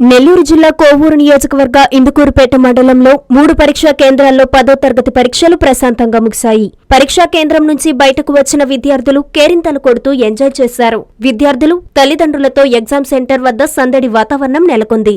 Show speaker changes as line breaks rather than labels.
నెల్లూరు జిల్లా కోవూరు నియోజకవర్గ ఇందుకూరుపేట మండలంలో మూడు పరీక్షా కేంద్రాల్లో పదో తరగతి పరీక్షలు ప్రశాంతంగా ముగిశాయి. పరీక్షా కేంద్రం నుంచి బయటకు వచ్చిన విద్యార్థులు కేరింతలు కొడుతూ ఎంజాయ్ చేశారు. విద్యార్థులు తల్లిదండ్రులతో ఎగ్జామ్ సెంటర్ వద్ద సందడి వాతావరణం నెలకొంది.